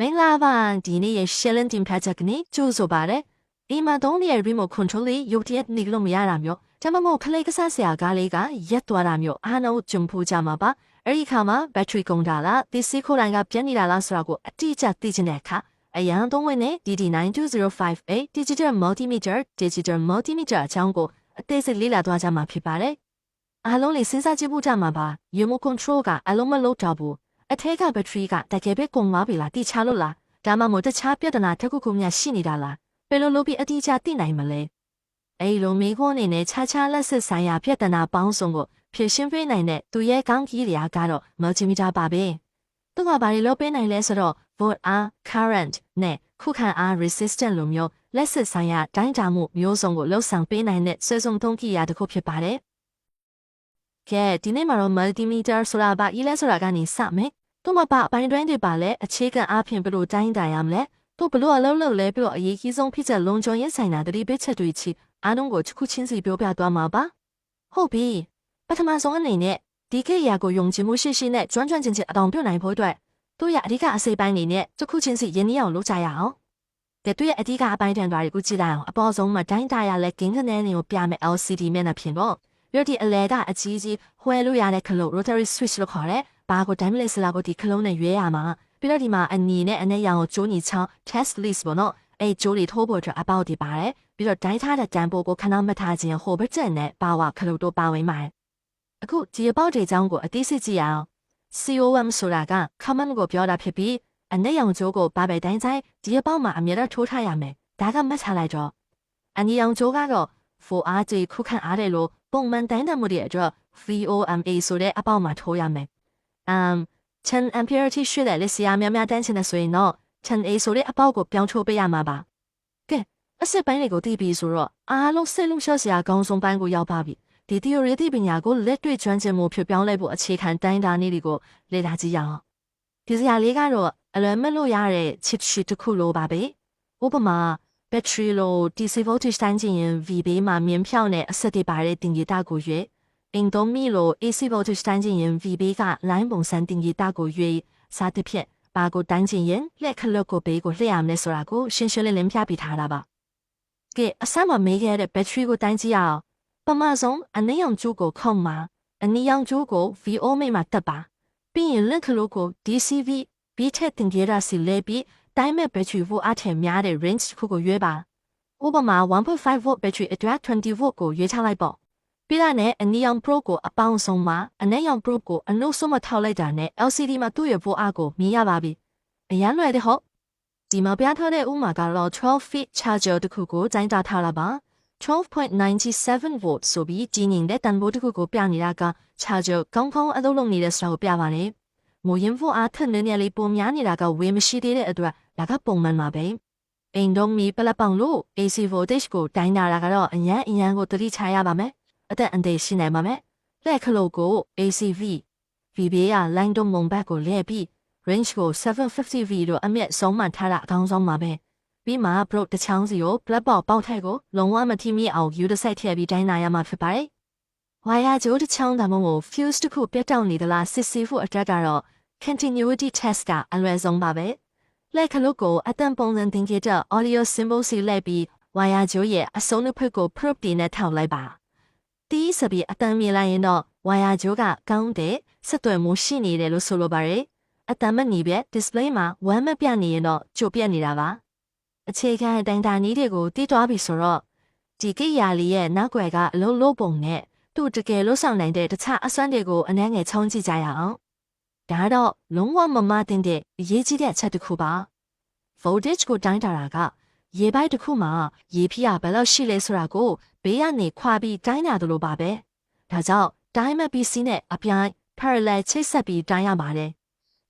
မင်္ဂလာပါဒီနေ့ရဲ့ Shellen Team Project ကနေကြိုးဆိုပါရယ်ဒီမှာသုံးတဲ့ remote control လေးရုတ်တရက်နေလို့မရတာမျိုးဒါမှမဟုတ်ခလေးကစားဆရာကားလေးကရက်သွားတာမျိုးအားလုံးကြုံဖို့ကြမှာပါအဲ့ဒီခါမှာ battery ကုန်တာလားဒီစီခိုတိုင်းကပြတ်နေတာလားဆိုတာကိုအတိအကျသိချင်တဲ့အခါအရန်သုံးဝင်တဲ့ DD92058 Digital Multimeter Digital Multimeter အကြောင်းကိုအသေးစိတ်လေ့လာသွားကြမှာဖြစ်ပါတယ်အားလုံးလေးစဉ်းစားကြည့်ဖို့ကြမှာပါ remote control ကအလုံးမလုံးတော့ဘူး အထက်ကဘက်ထရီကတကယ်ပဲကုန်သွားပြီလားတိချလို့လားဒါမှမဟုတ်တခြားပြဿနာတစ်ခုခုများရှိနေတာလားဘယ်လိုလုပ်ပြီးအတိအကျသိနိုင်မလဲအဲ့လိုမိခွန်းအနေနဲ့ခြားခြားလက်စစ်ဆိုင်ရာပြဿနာပေါင်းစုံကိုဖြေရှင်းပေးနိုင်တဲ့သူရဲ့ကောင်းကြီးတွေကတော့ multimeter ပါပဲသူကဘာတွေလုပ်ပေးနိုင်လဲဆိုတော့ volt R current နဲ့ခုခံအား resistant လိုမျိုးလက်စစ်ဆိုင်ရာတိုင်းတာမှုမျိုးစုံကိုလှုပ်ဆောင်ပေးနိုင်တဲ့ဆွဲစုံသုံးကိရိယာတစ်ခုဖြစ်ပါတယ်ကဲဒီနေ့မှာတော့ multimeter ဆိုတာဘာကြီးလဲဆိုတာကနေစမယ် သူမပါအပိုင်းတွင်းတွေပါလဲအခြေခံအားဖြင့်ဘယ်လိုတိုင်းတာရမလဲသူဘလို့အလုံးလုံးလဲပြီးတော့အရေးကြီးဆုံးဖြစ်ချက်လုံးချုံရင်ဆိုင်တာတတိပိချက်တွေချီအားလုံးကိုတစ်ခုချင်းစီပြောပြသွားမှာပါဟုတ်ပြီပထမဆုံးအနေနဲ့ဒီကိရိယာကိုယုံကြည်မှုရှိရှိနဲ့ကျွမ်းကျွမ်းကျင်ကျင်အတောင်ပြုတ်နိုင်ဖို့အတွက်သူ့ရဲ့အဓိကအစိပ်ပိုင်းအနေနဲ့တစ်ခုချင်းစီရင်းနှီးအောင်လုပ်ကြရအောင်တဲ့သူ့ရဲ့အဓိကအပိုင်းတန်တွေကိုကြည့်လိုက်အောင်အပေါ်ဆုံးမှာတိုင်းတာရလဲဂင်းကနေနေကိုပြမယ် LCD မျက်နှာပြင်တော့ပြီးတော့ဒီအလဲကအကြီးကြီးခွဲလို့ရတဲ့ခလို့ rotary switch လို့ခေါ်တဲ့ ဘာကိုတိုင်းမလဲစလာကိုဒီခလုံးနဲ့ရွေးရမှာပြီးတော့ဒီမှာအနီနဲ့အနဲ့ရောင်ကိုကျိုးညီချောင်း test list ပေါ့နော်အဲကျိုးတွေထိုးဖို့အတွက်အပေါက်တွေပါတယ်ပြီးတော့တိုင်းထားတဲ့တန်ပိုးကိုခဏမထားခြင်းဟိုဘက်ကျန်နဲ့ပါဝါခလို့တို့ပါဝင်ပါတယ်အခုဒီအပေါက်တွေအကြောင်းကိုအသိစိတ်ကြည့်အောင် COM ဆိုတာက common ကိုပြောတာဖြစ်ပြီးအနဲ့ရောင်ကျိုးကိုပါပဲတိုင်းဆိုင်ဒီအပေါက်မှာအမြဲတမ်းထိုးထားရမယ်ဒါကမှတ်ထားလိုက်တော့အနီရောင်ကျိုးကတော့ 4R ကြီးခုခံအားတယ်လို့ပုံမှန်တိုင်းတမှုတွေအတွက် VOMA ဆိုတဲ့အပေါက်မှာထိုးရမယ်။ um 10 ampere ထိရှိတဲ့လက်စရာများများတန်းချင်တဲ့ဆိုရင်တော့ 10A ဆိုတဲ့အပေါက်ကိုပြောင်းထိုးပေးရမှာပါ။ကဲအစစ်ပိုင်းတွေကိုသိပြီဆိုတော့အားလုံးစိတ်လုံးရှော့စရာကောင်းဆုံးပိုင်းကိုရောက်ပါပြီ။ဒီ theory သိပညာကိုလက်တွေ့ကျွမ်းကျင်မှုဖြစ်ပြောင်းလဲဖို့အခြေခံတိုင်းတာနည်းတွေကိုလေ့လာကြည့်ရအောင်။ဒီစရာလေးကတော့အလွယ်မဲ့လို့ရတဲ့ chip sheet တစ်ခုလိုပါပဲ။ဥပမာ battery လို့ DC voltage တိုင်းချင်ရင် V ဘေးမှာမြင်းဖြောင်းတဲ့အဆက်တွေပါတဲ့တင်ကြီးတာကိုရွေး အင်ဒိုမီလို AC voltage တိုင်းချင်ရင် V ဘေးက line ပုံစံတင်ကြီးတာကိုရွေးစားတစ်ဖြက်ပါကိုတိုင်းချင်ရင်လက်ခလုတ်ကိုဘေးကိုလှည့်ရမယ်ဆိုတာကိုရှင်းရှင်းလင်းလင်းပြပြထားတာပါကဲအဆမ်းမမေးခဲ့တဲ့ battery ကိုတိုင်းကြည့်အောင်ပမာဆုံးအနည်းရောင်ကျိုးကိုခုံမှာအနည်းရောင်ကျိုးကို VO မိတ်မှာတက်ပါပြီးရင်လက်ခလုတ်ကို DCV ဘီထက်တင်ကြီးတာစီလဲပြီးတိုင်းမဲ့ battery volt အထက်များတဲ့ range တစ်ခုကိုရွေးပါဥပမာ1.5 volt battery အတွက်20 volt ကိုရွေးချလိုက်ပေါ့ ပြီးတာနဲ့အနီရောင် probe ကိုအပေါင်းဆုံးမှာအနက်ရောင် probe ကိုအနှုတ်ဆုံးမထောက်လိုက်တာနဲ့ LCD မှာသူ့ရဲ့ volt အားကိုမြင်ရပါပြီအရန်လွယ်တဲ့ဟုတ်ဒီမှာပြထားတဲ့ဥမာကတော့12 feet charger တစ်ခုကိုတိုင်းတာထားလာပါ12.97 volt ဆိုပြီးကြီးနေတဲ့တန်ဖိုးတစ်ခုကိုပြနေတာက charger ကောင်းကောင်းအလုပ်လုပ်နေတဲ့ဆိုတာကိုပြပါတယ်မိုးရင်ဖို့အားထက်နည်းနည်းလေးပုံများနေတာကဝေမရှိသေးတဲ့အတွက်ဒါကပုံမှန်ပါပဲအိမ်တော့မီပလက်ပေါင်လို့ AC voltage ကိုတိုင်းတာတာကတော့အញ្ញမ်းအញ្ញမ်းကိုတတိချရပါမယ် အသက်အန္တရာယ်ရှိနိုင်ပါမယ်လက်ခလုတ်ကို ACV VB က line တုံးမုံဘက်ကိုလဲပြီး range ကို 750V တို့အမြင့်ဆုံးမှထားတာအကောင်းဆုံးပါပဲပြီးမှ pro တချောင်းစီကို black box ပေါက်ထက်ကိုလုံးဝမထိမိအောင် U တစ်စိုက်ထည့်ပြီးတိုင်းနာရမှာဖြစ်ပါတယ်ဝါယာကြိုးတစ်ချောင်းဒါမှမဟုတ် fuse တစ်ခုပြတ်တောက်နေသလားစစ်ဆေးဖို့အတွက်ကတော့ continuity test ကအလွယ်ဆုံးပါပဲလက်ခလုတ်ကိုအတန်ပုံစံတင်ခဲ့တဲ့ audio symbol စီလိုက်ပြီးဝါယာကြိုးရဲ့အစုံတစ်ဖက်ကို probe တင်နဲ့ထောက်လိုက်ပါ တီးစပြီးအတန်မြင်လိုက်ရင်တော့ဝါယာကြိုးကကောင်းတဲ့ဆက်သွယ်မှုရှိနေတယ်လို့ဆိုလိုပါတယ်အတန်မနီပဲ display မှာဝမ်းမပြနေရင်တော့ကြိုပြက်နေတာပါအခြေခံအတိုင်းတာနည်းတွေကိုတီးသွားပြီဆိုတော့ဒီကိရာလေးရဲ့နောက်ွယ်ကအလုံးလုံးပုံနဲ့သူ့တကယ်လို့ဆောင်နိုင်တဲ့တခြားအစွမ်းတွေကိုအနှဲငယ်ချုံးကြည့်ကြရအောင်ဒါတော့လုံးဝမမတင်တဲ့အရေးကြီးတဲ့အချက်တစ်ခုပါ voltage ကိုတိုင်းတာတာက ရေပိုက်တစ်ခုမှာရေဖိအားဘယ်လောက်ရှိလဲဆိုတာကိုဘေးကနေခွာပြီးတိုင်းတာလို့ပါပဲဒါကြောင့်တိုင်းမပြီးစီးနဲ့အပြိုင် parallel ချိတ်ဆက်ပြီးတိုင်းရပါတယ်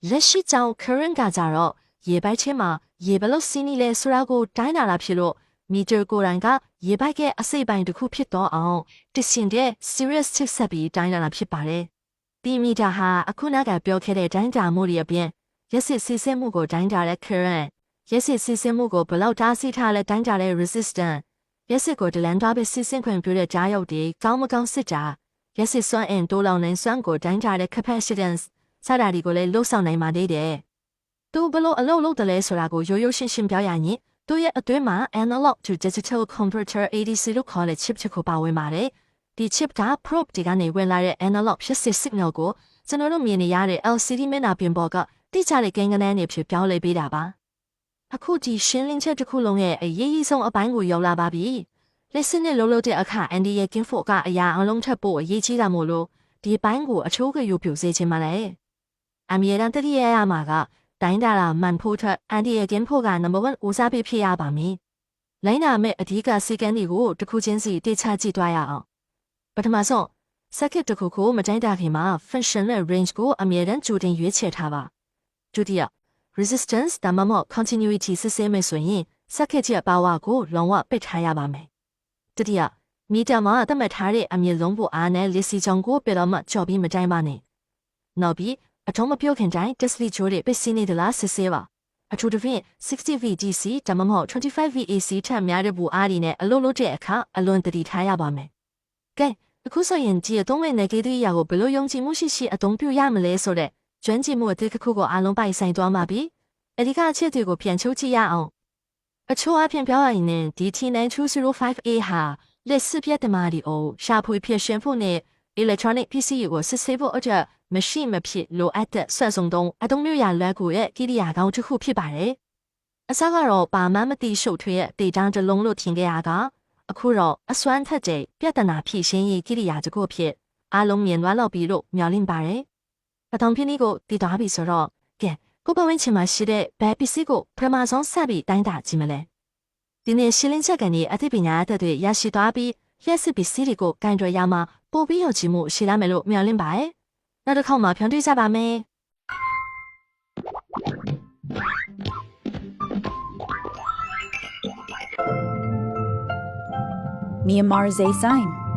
လက်ရှိကြောင့် current ကကြတော့ရေပိုက်ချင်းမှာရေဘယ်လောက်စီးနေလဲဆိုတာကိုတိုင်းတာလာဖြစ်လို့မီတာကိုယ်တိုင်ကရေပိုက်ရဲ့အစိပ်ပိုင်းတစ်ခုဖြစ်တော့အောင်တရှင်တဲ့ serious ချိတ်ဆက်ပြီးတိုင်းတာလာဖြစ်ပါတယ်ဒီမီတာဟာအခုနကပြောခဲ့တဲ့တိုင်းတာမှုတွေအပြင်ရက်စစ်စစ်စစ်မှုကိုတိုင်းတာတဲ့ current ရက်စစ်စစ်စစ်မှုကိုဘလောက်တားဆီးထားလဲတိုင်းတာတဲ့ resistance ရက်စစ်ကိုဒလန်သွားပြီးစစ်စင်ခွင့်ပြုတဲ့ကြားရုပ်တွေကောင်းမကောင်းစစ်တာရက်စစ်စွမ်းအင်တိုးလောင်နိုင်စွမ်းကိုတိုင်းတာတဲ့ capacitance စတာတွေကိုလည်းလှုပ်ဆောင်နိုင်ပါသေးတယ်သူဘလို့အလုပ်လုပ်တယ်လဲဆိုတာကိုရိုးရိုးရှင်းရှင်းပြောရရင်သူ့ရဲ့အတွင်းမှာ analog to digital converter ADC လို့ခေါ်တဲ့ chip တစ်ခုပါဝင်ပါတယ်ဒီ chip က probe တွေကနေဝင်လာတဲ့ analog ဖြစ်စစ် signal ကိုကျွန်တော်တို့မြင်နေရတဲ့ LCD မျက်နှာပြင်ပေါ်ကတိကျတဲ့ကိန်းဂဏန်းတွေဖြစ်ပြောင်းလဲပေးတာပါ အခုဒီရှင်းလင်းချက်တစ်ခုလုံးရဲ့အရေးကြီးဆုံးအပိုင်းကိုရောက်လာပါပြီလက်စနစ်လုံးလုံးတဲ့အခါ Andy ရဲ့ King Ford ကအရာအလုံးထပ်ဖို့အရေးကြီးတာမို့လို့ဒီပိုင်းကိုအချိုးကယူပြစေချင်ပါလေအမြဲတမ်းတတိယရမှာကတိုင်းတာလာမှန်ဖို့ထက်အန်တီရဲ့ကင်းဖို့က number 1ဦးစားပေးဖြစ်ရပါမည်။လိုင်းနာမဲ့အဓိကစီကန်းတွေကိုတစ်ခုချင်းစီတိကျကြည့်သွားရအောင်။ပထမဆုံး circuit တစ်ခုကိုမတိုင်းတာခင်မှာ function နဲ့ range ကိုအမြဲတမ်းကြိုတင်ရွေးချယ်ထားပါ။ဒုတိယ resistance ဒါမှမဟုတ် continuity စစ်ဆေးမယ်ဆိုရင် circuit ရဲ့ power ကိုလုံးဝပိတ်ထားရပါမယ်။တတိယမီတာမှာသတ်မှတ်ထားတဲ့အမြင့်ဆုံးဖို့အားနဲ့လက်စီချောင်းကိုပြတော့မှကြော်ပြီးမတိုင်းပါနဲ့။နောက်ပြီးအထုံးမပြုတ်ခင်တိုင်း Tesla ချိုးတဲ့ပစ္စည်းနေသလားစစ်ဆေးပါအထူးသဖြင့် 60V DC ဒါမှမဟုတ် 25V AC ထက်များတဲ့ဘူအားဒီနဲ့အလုံးလို့တဲ့အခါအလွန်တတိထားရပါမယ်ကဲအခုဆိုရင်ကြည့်အသုံးဝင်တဲ့ကေတူရာကိုဘယ်လိုယုံကြည်မှုရှိရှိအသုံးပြုရမလဲဆိုတဲ့ ကျွမ်းကျင်မှုအသစ်တစ်ခုကိုအားလုံးပိုင်ဆိုင်သွားမှာပြီအဓိကအချက်တွေကိုပြန်ချုပ်ကြည့်ရအောင်အချို့အပြင်ပြောရရင်ဒီ T9205A ဟာလက်စစ်ပြတ်တမာဒီအိုရှာဖွေဖြစ်ရှင်ဖို့နဲ့ electronic PC ကိုစစ်ဆေးဖို့အတွက်မရှိမဖြစ်လိုအပ်တဲ့ဆက်စုံသုံးအသုံးမျိုးရလွယ်ကူရဲ့ကိရိယာကောင်းတစ်ခုဖြစ်ပါတယ်။အစကတော့ပါမမတိရှုပ်ထွေးရဲ့တေတန်းတစ်လုံးလို့ထင်ခဲ့ရကအခုတော့အစွမ်းထက်တဲ့ပြဿနာဖြေရှင်းရေးကိရိယာတစ်ခုဖြစ်အားလုံးမြင်သွားလောက်ပြီလို့မျှော်လင့်ပါတယ်။ အထောင်ပြင်းလေးကိုတည်သွားပြီဆိုတော့ကဲကိုပဝင်းချင်မှာရှိတဲ့ဘယ်ပစ္စည်းကိုပထမဆုံးစပြီးတိုင်းတာကြည့်မလဲ။ဒီနေ့ရှင်းလင်းချက်ကနေအသိပညာအသက်တွေရရှိသွားပြီးရက်စစ်ပစ္စည်းတွေကိုကင်တွယ်ရမှာပို့ပြီးရောချင်မှုရှိလာမယ်လို့မျှော်လင့်ပါတယ်။နောက်တစ်ခေါက်မှပြန်တွေ့ကြပါမယ်။ Myanmar Zay Sign.